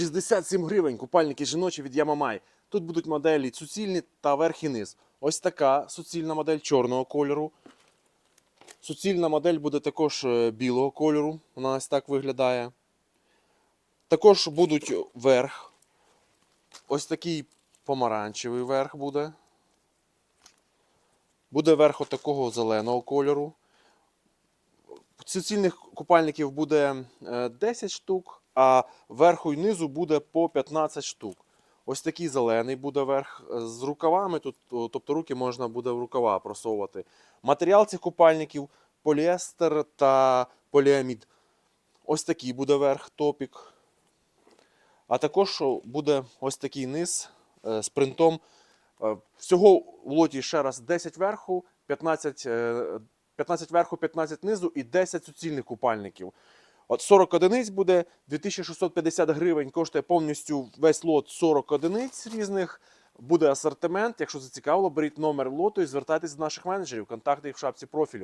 67 гривень купальники жіночі від Ямамай. Тут будуть моделі суцільні та верх і низ. Ось така суцільна модель чорного кольору. Суцільна модель буде також е, білого кольору. Вона ось так виглядає. Також будуть верх. Ось такий помаранчевий верх буде. Буде верх такого зеленого кольору. Суцільних купальників буде е, 10 штук, а верху і низу буде по 15 штук. Ось такий зелений буде верх е, з рукавами. Тут, тобто руки можна буде в рукава просовувати. Матеріал цих купальників поліестер та поліамід. Ось такий буде верх топік. А також буде ось такий низ е, з принтом. Е, Всього в лоті ще раз 10 верху, 15, е, 15 верху, 15 низу і 10 суцільних купальників. От 40 одиниць буде 2650 гривень, коштує повністю весь лот 40 одиниць різних. Буде асортимент. Якщо зацікавило, беріть номер лоту і звертайтесь до наших менеджерів. Контакти їх в шапці профілю.